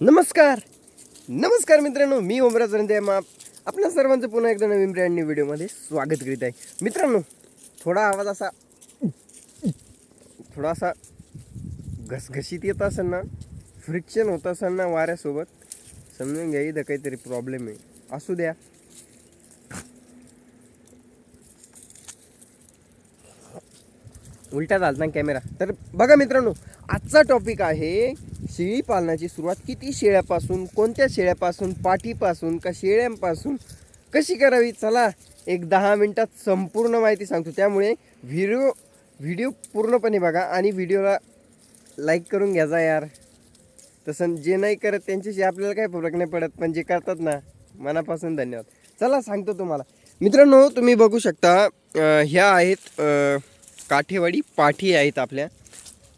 नमस्कार. नमस्कार मित्रांनो मी ओमराज रंदे माप आपल्या सर्वांचं पुन्हा एकदा नवीन ब्रँड न्यू व्हिडिओमध्ये स्वागत करीत आहे. मित्रांनो थोडा आवाज असा थोडासा घसघशीत येत असेल ना फ्रिक्शन होत असेल ना वाऱ्यासोबत समजून घ्या इथं काहीतरी प्रॉब्लेम आहे. असू द्या. उलटा झालता ना कॅमेरा तर बघा मित्रांनो आजचा टॉपिक आहे शेळी पालनाची सुरुवात किती शेळ्यापासून कोणत्या शेळ्यापासून पाठीपासून का शेळ्यांपासून कशी करावी? चला एक दहा मिनटात संपूर्ण माहिती सांगतो. त्यामुळे व्हिडिओ व्हिडिओ पूर्णपणे बघा आणि व्हिडिओला लाईक करून घ्यायचा यार. तसं जे नाही करत त्यांच्याशी आपल्याला काही फरक नाही पडत पण जे करतात ना मनापासून धन्यवाद. चला सांगतो तुम्हाला. मित्रांनो तुम्ही बघू शकता ह्या आहेत काठेवाडी पाठी आहेत आपल्या.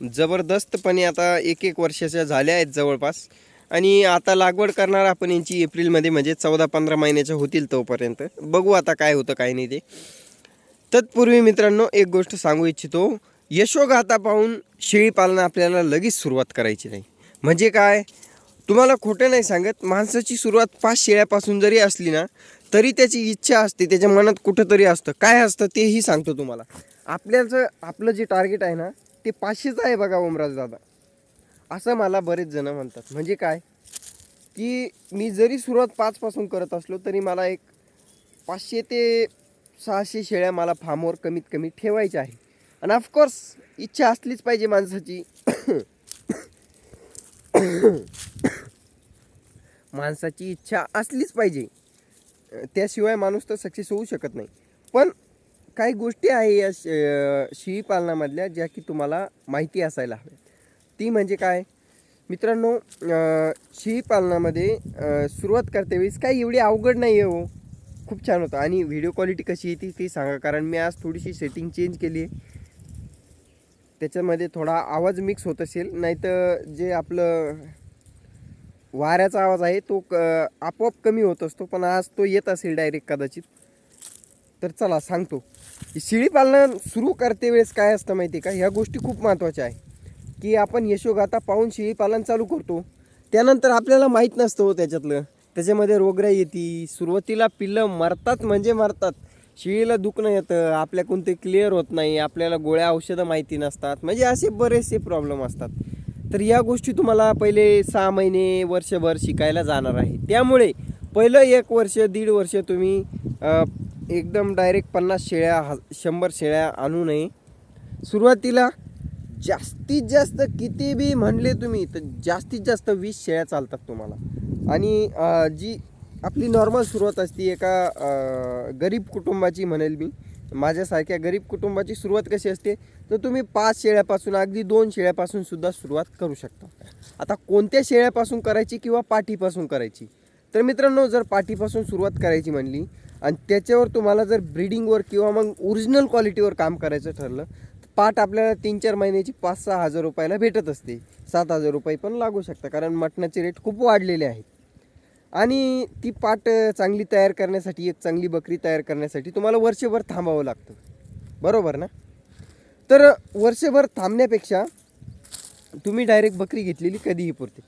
जबरदस्तपणे आता एक एक वर्षाच्या झाल्या आहेत जवळपास. आणि आता लागवड करणार आपण यांची एप्रिलमध्ये म्हणजे चौदा पंधरा महिन्याच्या होतील तोपर्यंत. बघू आता काय होतं काय नाही ते. तत्पूर्वी मित्रांनो एक गोष्ट सांगू इच्छितो. यशोगाथा पाहून शेळी पालन आपल्याला लगेच सुरुवात करायची नाही म्हणजे काय? तुम्हाला खोटं नाही सांगत माणसाची सुरुवात पाच शेळ्यापासून जरी असली ना तरी त्याची इच्छा असते त्याच्या मनात कुठंतरी असतं. काय असतं तेही सांगतो तुम्हाला. आपल्याचं आपलं जे टार्गेट आहे ना ते पाचशेचं आहे बघा ओमराज दादा. असं मला बरेच जणं म्हणतात. म्हणजे काय? की मी जरी सुरुवात पाचपासून करत असलो तरी मला एक पाचशे ते सहाशे शेळ्या मला फार्मवर कमीत कमी ठेवायच्या आहे आणि ऑफकोर्स इच्छा असलीच पाहिजे माणसाची. माणसाची इच्छा असलीच पाहिजे. त्याशिवाय माणूस तर सक्सेस होऊ शकत नाही. पण काही गोष्टी आहे या श शेळी पालनामधल्या ज्या की तुम्हाला माहिती असायला हव्यात ती म्हणजे काय? मित्रांनो शेळी पालनामध्ये सुरुवात करते वेळेस काही एवढी अवघड नाही आहे हो. खूप छान होतं. आणि व्हिडिओ क्वालिटी कशी येते ती सांगा. कारण मी आज थोडीशी सेटिंग चेंज केली आहे. त्याच्यामध्ये थोडा आवाज मिक्स होत असेल. नाही तर जे आपलं वाऱ्याचा आवाज आहे तो क आपोआप कमी होत असतो. पण आज तो येत असेल डायरेक्ट कदाचित. तर चला सांगतो. की शेळी पालन सुरू करते वेळेस काय असतं माहिती आहे का? ह्या गोष्टी खूप महत्त्वाच्या आहे. की आपण यशोगाथा पाहून शेळी पालन चालू करतो. त्यानंतर आपल्याला माहीत नसतं हो त्याच्यातलं. त्याच्यामध्ये रोगराई येते. सुरुवातीला पिल्लं मरतात म्हणजे मरतात. शेळीला दुखणं येतं. आपल्या कोणते क्लिअर होत नाही. आपल्याला गोळ्या औषधं माहिती नसतात. म्हणजे असे बरेचसे प्रॉब्लेम असतात. तर या गोष्टी तुम्हाला पहिले सहा महिने वर्षभर शिकायला जाणार आहे. त्यामुळे पहिलं एक वर्ष दीड वर्ष तुम्ही एकदम डायरेक्ट पन्नास शेळ्या ह शंभर शेळ्या आणू नये. सुरुवातीला जास्तीत जास्त किती बी म्हणले तुम्ही तर जास्तीत जास्त वीस शेळ्या चालतात तुम्हाला. आणि जी आपली नॉर्मल सुरुवात असते एका गरीब कुटुंबाची म्हणेल मी माझ्यासारख्या गरीब कुटुंबाची सुरुवात कशी असते तर तुम्ही पाच शेळ्यापासून अगदी दोन शेळ्यापासून सुद्धा सुरुवात करू शकता. आता कोणत्या शेळ्यापासून करायची किंवा पाठीपासून करायची? तर मित्रांनो जर पाठीपासून सुरुवात करायची म्हणली आणि त्याच्यावर तुम्हाला जर ब्रीडिंगवर किंवा मग ओरिजिनल क्वालिटीवर काम करायचं ठरलं तर आपल्याला तीन चार महिन्याची पाच सहा हजार रुपयाला भेटत असते. सात हजार रुपये पण लागू शकतात कारण मटणाचे रेट खूप वाढलेले आहेत. आणि ती पाट चांगली तयार करण्यासाठी एक चांगली बकरी तयार करण्यासाठी तुम्हाला वर्षभर थांबावं लागतं. बरोबर ना? तर वर्षभर थांबण्यापेक्षा तुम्ही डायरेक्ट बकरी घेतलेली कधीही पुरते.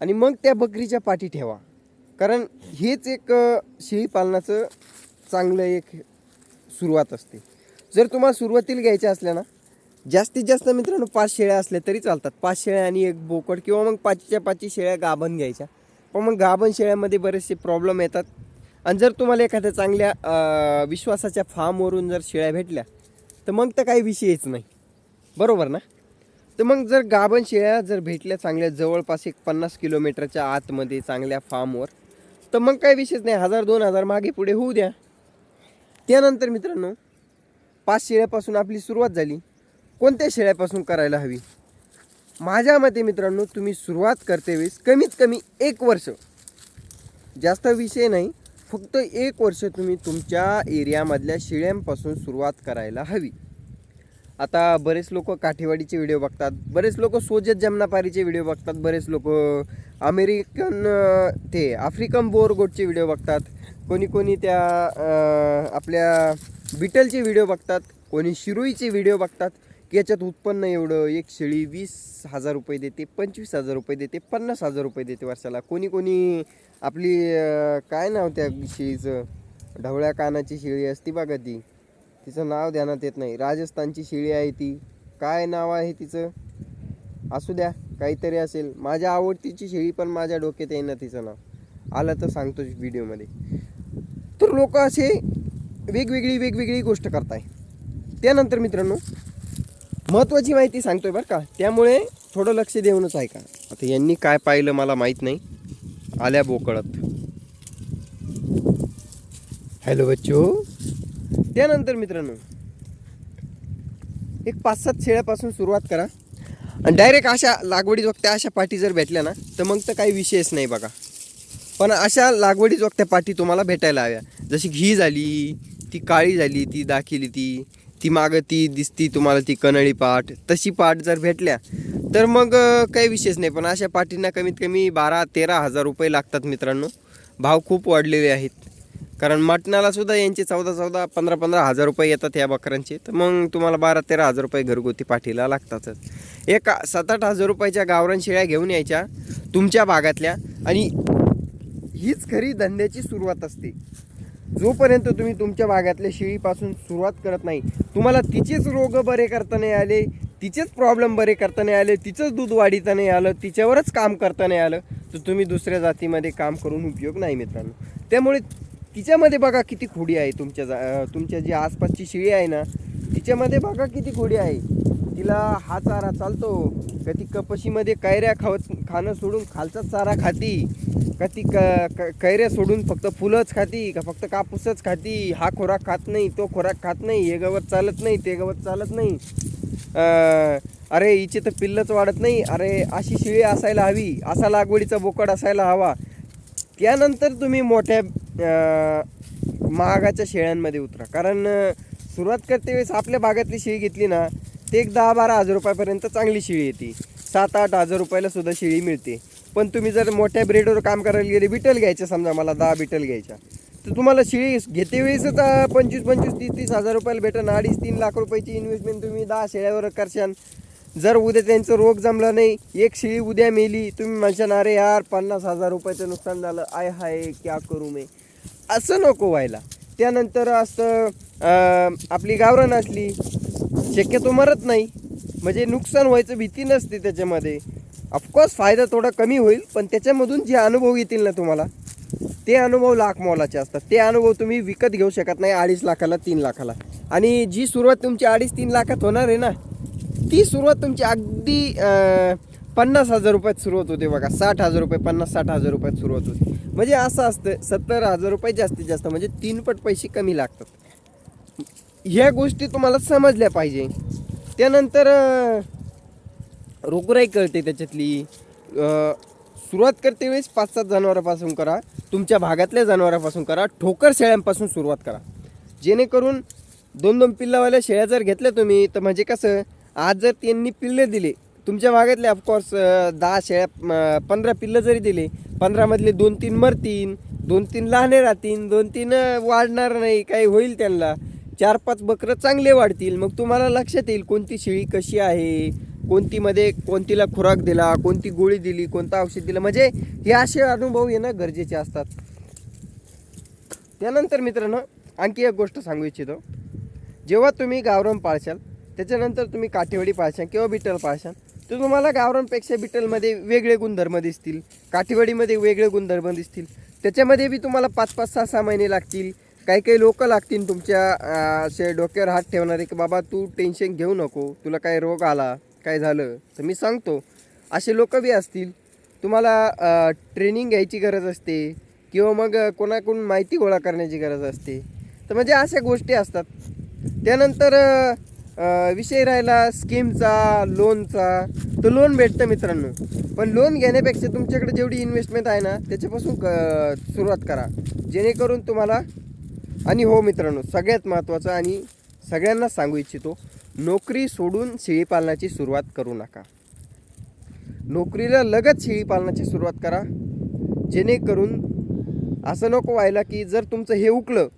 आणि मग त्या बकरीच्या पाठी ठेवा. कारण हेच एक शेळी पालनाचं चांगलं एक सुरुवात असते. जर तुम्हाला सुरुवातीला घ्यायच्या असल्या ना जास्तीत जास्त मित्रांनो पाच शेळ्या असल्या तरी चालतात. पाच शेळ्या आणि एक बोकड किंवा मग पाचच्या पाचही शेळ्या गाभण घ्यायच्या. पण मग गाभण शेळ्यामध्ये बरेचसे प्रॉब्लेम येतात. आणि जर तुम्हाला एखाद्या चांगल्या विश्वासाच्या फार्मवरून जर शेळ्या भेटल्या तर मग तर काही विषयच नाही. बरोबर ना? तर मग जर गाभण शेळ्या जर भेटल्या चांगल्या जवळपास एक पन्नास किलोमीटरच्या आतमध्ये चांगल्या फार्मवर तर मग काही विषयच नाही हजार दोन हजार मागे पुढे होऊ द्या. त्यानंतर मित्रांनो पाच शेळ्यापासून आपली सुरुवात झाली. कोणत्या शेळ्यापासून करायला हवी? माझ्या मते मित्रांनो तुम्ही सुरुवात करते वेळेस कमीत कमी एक वर्ष. जास्त विषय नाही फक्त एक वर्ष तुम्ही तुमच्या एरियामधल्या शेळ्यांपासून सुरुवात करायला हवी. आता बरेच लोक काठेवाडीचे व्हिडिओ बघतात बरेच लोक सोजत जमनापारीचे व्हिडिओ बघतात बरेच लोक अमेरिकन ते आफ्रिकन बोरगोटचे व्हिडिओ बघतात कोणी कोणी त्या आपल्या बिटलचे व्हिडिओ बघतात कोणी शिरोईचे व्हिडिओ बघतात की याच्यात उत्पन्न एवढं एक शेळी वीस हजार रुपये देते पंचवीस हजार रुपये देते पन्नास हजार रुपये देते वर्षाला. कोणी कोणी आपली काय नाव त्या शेळीचं ढवळ्या कानाची शेळी असती बघा ती. तिचं नाव ध्यानात येत नाही. राजस्थानची शेळी आहे ती. काय नाव आहे तिचं? असू द्या काहीतरी असेल. माझ्या आवडतीची शेळी पण माझ्या डोक्यात येईना तिचं नाव. आलं तर सांगतो व्हिडिओमध्ये. तर लोक असे वेगवेगळी वेगवेगळी गोष्ट करताय. त्यानंतर मित्रांनो महत्त्वाची माहिती सांगतोय बरं का. त्यामुळे थोडं लक्ष देऊनच ऐका. आता यांनी काय पाहिलं मला माहीत नाही. आल्या बोकळत. हॅलो बच्चो. त्यानंतर मित्रांनो एक पाच सात शेळ्यापासून सुरुवात करा. आणि डायरेक्ट अशा लागवडीत वक्त्या अशा पाठी जर भेटल्या ना तर मग तर काही विषयच नाही बघा. पण अशा लागवडीत वक्त्या पाठी तुम्हाला भेटायला हव्या. जशी घी झाली ती काळी झाली ती दाखिली ती ती मागं ती दिसती तुम्हाला ती कनळी पाठ तशी पाठ जर भेटल्या तर मग काही विशेष नाही. पण अशा पाठींना कमीत कमी बारा तेरा हजार रुपये लागतात मित्रांनो. भाव खूप वाढलेले आहेत. कारण मटणाला सुद्धा यांचे चौदा चौदा पंधरा पंधरा हजार रुपये येतात या बकरांचे तर मग तुम्हाला बारा तेरा हजार रुपये घरगुती पाठीला लागतातच. एक सात आठ हजार रुपयाच्या गावरान शेळ्या घेऊन यायच्या तुमच्या भागातल्या आणि हीच खरी धंद्याची सुरुवात असते. जोपर्यंत तुम्ही तुमच्या भागातल्या शेळीपासून सुरुवात करत नाही तुम्हाला तिचेच रोग बरे करता नाही आले तिचेच प्रॉब्लेम बरे करता नाही आले तिचंच दूध वाढीता नाही आलं तिच्यावरच काम करता नाही आलं तर तुम्ही दुसऱ्या जातीमध्ये काम करून उपयोग नाही मित्रांनो. त्यामुळे तिच्यामध्ये बघा किती खोडी आहे तुमच्या जा तुमच्या जी आसपासची शिळी आहे ना तिच्यामध्ये बघा किती खोडी आहे. तिला हा चारा चालतो. का ती कपशीमध्ये कैऱ्या खावत खाणं सोडून खालचा चारा खाती. का ती क क- कैऱ्या सोडून फक्त फुलंच खाती का फक्त कापूसच खाती. हा खोराक खात नाही तो खोराक खात नाही हे गवत चालत नाही ते गवत चालत नाही. अरे हिचे तर पिल्लच वाढत नाही. अरे अशी शिळी असायला हवी. असा लागवडीचा बोकड असायला हवा. त्यानंतर तुम्ही मोठ्या महागाच्या शेळ्यांमध्ये उतरा. कारण सुरुवात करते वेळेस आपल्या भागातली शेळी घेतली ना ते एक दहा बारा हजार रुपयापर्यंत चांगली शेळी येते. सात आठ हजार रुपयाला सुद्धा शेळी मिळते. पण तुम्ही जर मोठ्या ब्रेडवर काम करायला गेले बिटल घ्यायच्या समजा मला दहा बिटल घ्यायच्या तर तुम्हाला शेळी घेते वेळेसच पंचवीस पंचवीस तीस तीस हजार रुपयाला भेटन. अडीच तीन लाख रुपयाची इन्व्हेस्टमेंट तुम्ही दहा शेळ्यावर करशान. जर उद्या त्यांचं रोग जमला नाही एक शेळी उद्या मेली तुम्ही म्हणशान अरे यार पन्नास हजार रुपयाचं नुकसान झालं. आय हाय क्या करू मी? असं नको व्हायला. त्यानंतर असं आपली गावरान असली शक्यतो मरत नाही. म्हणजे नुकसान व्हायचं भीती नसते त्याच्यामध्ये. ऑफकोर्स फायदा थोडा कमी होईल पण त्याच्यामधून जे अनुभव येतील ना तुम्हाला ते अनुभव लाख मोलाचे असतात. ते अनुभव तुम्ही विकत घेऊ शकत नाही अडीच लाखाला तीन लाखाला. आणि जी सुरुवात तुमची अडीच तीन लाखात होणार आहे ना ती सुरुवात तुमची अगदी पन्नास हजार रुपयात सुरुवात होते बघा. साठ हजार रुपये पन्नास साठ हजार रुपयात सुरुवात होते म्हणजे असं असतं सत्तर हजार रुपये जास्तीत जास्त म्हणजे तीन पट पैसे कमी लागतात. ह्या गोष्टी तुम्हाला समजल्या पाहिजे. त्यानंतर रोगराई कळते त्याच्यातली. सुरुवात करते वेळेस पाच सात जनावरांपासून करा. तुमच्या भागातल्या जनावरापासून करा. ठोकर शेळ्यांपासून सुरुवात करा. जेणेकरून दोन दोन पिल्लावाल्या शेळ्या जर घेतल्या तुम्ही तर म्हणजे कसं आज जर त्यांनी पिल्ले दिले तुमच्या मागातले ऑफकोर्स दहा शेळ्या पंधरा पिल्लं जरी दिले पंधरामधले दोन तीन मरतीन दोन तीन लहाने राहतील दोन तीन वाढणार नाही काही होईल त्यांना. चार पाच बकरं चांगले वाढतील. मग तुम्हाला लक्षात येईल कोणती शेळी कशी आहे कोणतीमध्ये कोणतीला खुराक दिला कोणती गोळी दिली कोणतं औषध दिलं. म्हणजे हे असे अनुभव येणं गरजेचे असतात. त्यानंतर मित्रांनो आणखी एक गोष्ट सांगू इच्छितो. जेव्हा तुम्ही गावरान पाळशाल त्याच्यानंतर तुम्ही काठेवाडी पाळशाल किंवा बिटल पाळशाल तर तुम्हाला गावरानपेक्षा बिटलमध्ये वेगळे गुणधर्म दिसतील काठेवाडीमध्ये वेगळे गुणधर्म दिसतील. त्याच्यामध्ये बी तुम्हाला पाच पाच सहा सहा महिने लागतील. काही काही लोक लागतील तुमच्या असे डोक्यावर हात ठेवणारे की बाबा तू टेन्शन घेऊ नको तुला काय रोग आला काय झालं तर मी सांगतो. असे लोक बी असतील तुम्हाला ट्रेनिंग घ्यायची गरज असते किंवा मग कोणाकडून माहिती गोळा करण्याची गरज असते. तर म्हणजे अशा गोष्टी असतात. त्यानंतर विषय राहिला स्कीमचा लोनचा. तर लोन भेटतं मित्रांनो. पण लोन घेण्यापेक्षा तुमच्याकडे जेवढी इन्व्हेस्टमेंट आहे ना त्याच्यापासून क सुरुवात करा. जेणेकरून तुम्हाला आणि हो मित्रांनो सगळ्यात महत्त्वाचं आणि सगळ्यांना सांगू इच्छितो नोकरी सोडून शेळीपालनाची सुरुवात करू नका. नोकरीला लगत शेळीपालनाची सुरुवात करा. जेणेकरून असं नको व्हायला की जर तुमचं हे उकलं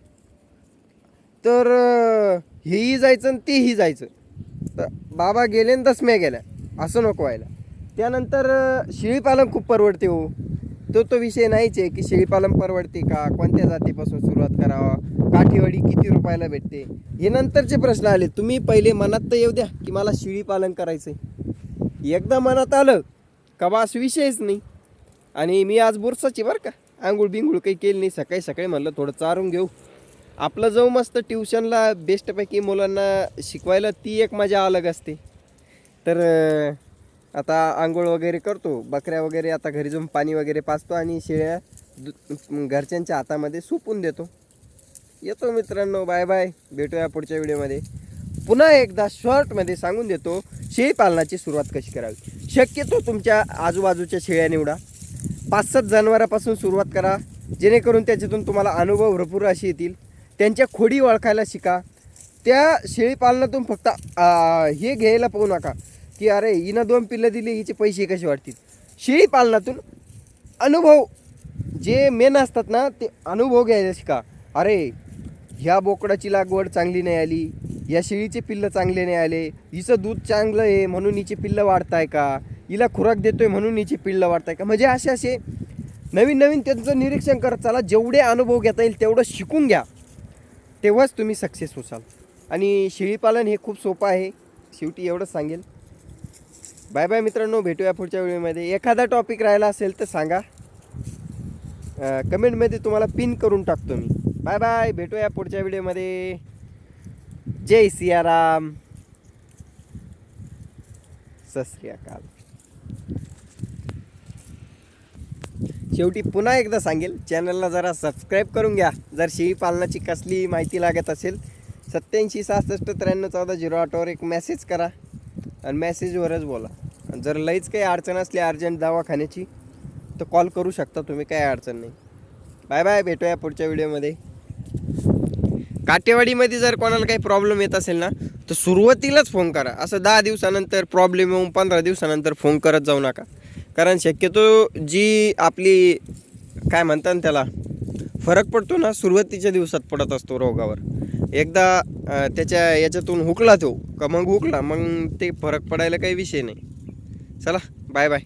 तर हेही जायचं आणि तेही जायचं. तर बाबा गेले आणि दसम्या गेल्या. असं नको व्हायला. त्यानंतर शेळीपालन खूप परवडते हो. तो तो विषय नाहीच आहे की शेळीपालन परवडते का? कोणत्या जातीपासून सुरुवात करावा? काठीवाडी किती रुपयाला भेटते? हे नंतरचे प्रश्न आले. तुम्ही पहिले मनात तर येऊ द्या की मला शेळीपालन करायचं आहे एकदा मनात आलं का बास विषयच नाही. आणि मी आज बुरसाची बरं का आंघोळ बिंघोळ काही केली नाही. सकाळी सकाळी म्हणलं थोडं चारून घेऊ. आपलं जाऊ मस्त ट्युशनला बेस्टपैकी मुलांना शिकवायला ती एक मजा अलग असते. तर आता आंघोळ वगैरे करतो बकऱ्या वगैरे आता घरी जाऊन पाणी वगैरे पाचतो आणि शेळ्या दु- घरच्यांच्या हातामध्ये सुपून देतो. येतो मित्रांनो बाय बाय भेटूया पुढच्या व्हिडिओमध्ये. पुन्हा एकदा शॉर्टमध्ये सांगून देतो शेळीपालनाची सुरुवात कशी करावी. शक्यतो तुमच्या आजूबाजूच्या शेळ्या निवडा. पाच सात जनावरापासून सुरुवात करा जेणेकरून त्याच्यातून तुम्हाला अनुभव भरपूर असे येतील. त्यांच्या खोडी ओळखायला शिका. त्या शेळीपालनातून फक्त हे घ्यायला पाहू नका की अरे हिनं दोन पिल्लं दिली हिचे पैसे कसे वाटतील शेळीपालनातून अनुभव जे मेन असतात ना ते अनुभव घ्यायला शिका. अरे ह्या बोकडाची लागवड चांगली नाही आली या शेळीचे पिल्लं चांगले नाही आले हिचं दूध चांगलं आहे म्हणून हिचे पिल्लं वाढताय का? हिला खुराक देतोय म्हणून हिची पिल्लं वाढताय का? म्हणजे असे असे नवीन नवीन त्यांचं निरीक्षण करत चला जेवढे अनुभव घेता येईल तेवढं शिकून घ्या. तेव्हाच तुम्ही सक्सेस होसाल. आणि शेळीपालन हे खूप सोपं आहे. शेवटी एवढंच सांगेल. बाय बाय मित्रांनो भेटूया पुढच्या वेळेमध्ये. एखादा टॉपिक राहिला असेल तर सांगा. कमेंटमध्ये तुम्हाला पिन करून टाकतो मी. बाय बाय भेटूया पुढच्या व्हिडिओमध्ये जय सियाराम. सत श्री अकाल. शेवटी पुन्हा एकदा सांगेल चॅनलला जरा सबस्क्राईब करून घ्या. जर शेळी पालनाची कसली माहिती लागत असेल सत्याऐंशी सहासष्ट त्र्याण्णव चौदा झिरो आठवर एक मेसेज करा आणि मेसेजवरच बोला. जर लईच काही अडचण असली अर्जंट दवाखान्याची तर कॉल करू शकता तुम्ही काही अडचण नाही. बाय बाय भेटूया पुढच्या व्हिडिओमध्ये काटेवाडीमध्ये जर कोणाला काही प्रॉब्लेम येत असेल ना तर सुरुवातीलाच फोन करा. असं दहा दिवसानंतर प्रॉब्लेम येऊन पंधरा दिवसानंतर फोन करत जाऊ नका. कारण शक्यतो जी आपली काय म्हणतात त्याला फरक पडतो ना सुरुवातीच्या दिवसात पडत असतो रोगावर. एकदा त्याच्या याच्यातून हुकला तो. का मग हुकला मग ते फरक पडायला काही विषय नाही. चला बाय बाय